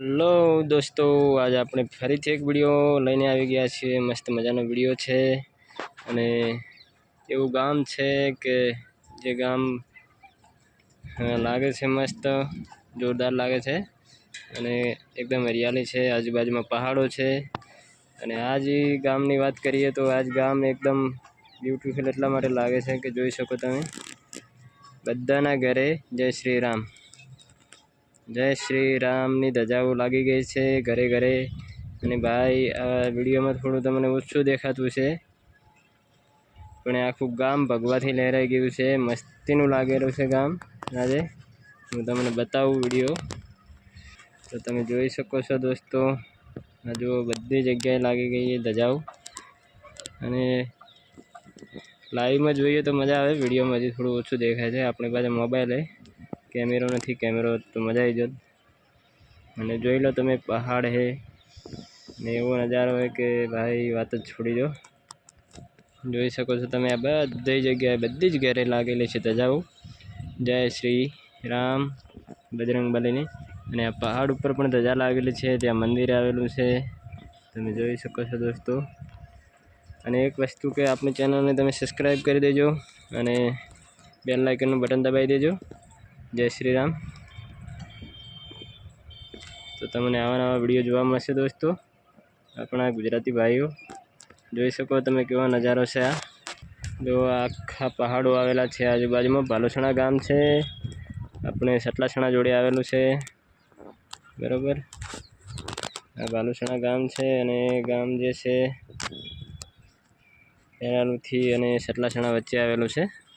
Hello દોસ્તો, આજે આપણે ફરીથી એક વીડિયો લઈને આવી ગયા છીએ. મસ્ત મજાનો વીડિયો છે. અને એવું ગામ છે કે જે ગામ લાગે છે મસ્ત, જોરદાર લાગે છે. અને એકદમ હરિયાળી છે, આજુબાજુમાં પહાડો છે. અને આ જે ગામની વાત કરીએ તો આજ ગામ એકદમ બ્યુટીફુલ એટલા માટે લાગે છે કે જોઈ શકો તમે. બધાના ઘરે જય શ્રી રામ. જય શ્રી રામની ધજાઓ લાગી ગઈ છે ઘરે ઘરે. અને ભાઈ, આ વિડીયોમાં થોડું તમને ઓછું દેખાતું છે. પણ આખું ગામ ભગવાથી લહેરાઈ ગયું છે. મસ્તીનું લાગેલું છે ગામ. આજે હું તમને બતાવું વીડિયો. તો તમે જોઈ શકો છો દોસ્તો, આ જો બધી જગ્યાએ લાગી ગઈ છે ધજાઓ. અને લાઈવમાં જોઈએ તો મજા આવે, વિડીયોમાં હજી થોડું ઓછું દેખાય છે, આપણી પાસે મોબાઈલ કેમેરો નથી, કેમેરો તો મજા આવી જોત. અને જોઈ લો તમે, પહાડ હે. ને એવો નજારો હોય કે ભાઈ, વાત જ છોડી દો. જોઈ શકો છો તમે, આ બધી જગ્યાએ, બધી જ ઘરે લાગેલી છે ધજાઓ જય શ્રી રામ, બજરંગ બલીની. અને આ પહાડ ઉપર પણ ધજા લાગેલી છે, ત્યાં મંદિર આવેલું છે. તમે જોઈ શકો છો દોસ્તો. અને એક વસ્તુ કે આપણી ચેનલને તમે સબસ્ક્રાઈબ કરી દેજો અને બેલ લાઇકનનું બટન દબાવી દેજો. જય શ્રી રામ. તો તમને આવા નવા વીડિયો જોવા મળશે દોસ્તો. આપણા ગુજરાતી ભાઈઓ, જોઈ શકો તમે કેવો નજારો છે આ. જો આખા પહાડો આવેલા છે, આજુબાજુમાં ભાલુસણા ગામ છે. આપણે સટલાસણા જોડે આવેલું છે. બરાબર? આ ભાલુસણા ગામ છે અને ગામ જે છે એનાથી અને સટલાસણા વચ્ચે આવેલું છે.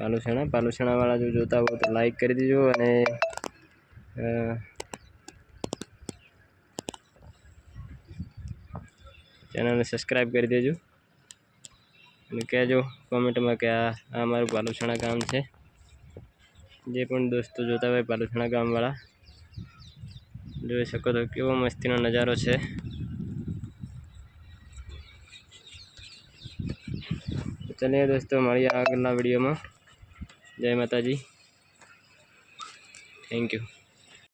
પાલુસણા. પાલુસણાવાળા જો જોતા હોય તો લાઈક કરી દેજો અને ચેનલને સબસ્ક્રાઈબ કરી દેજો. અને કહેજો કોમેન્ટમાં કે આ આ મારું પાલુસણા ગામ છે. જે પણ દોસ્તો જોતા હોય પાલુસણા ગામવાળા, જોઈ શકો તો કેવો મસ્તીનો નજારો છે. ચલીએ દોસ્તો, મળીએ આગળના વિડીયોમાં. જય માતાજી. Thank you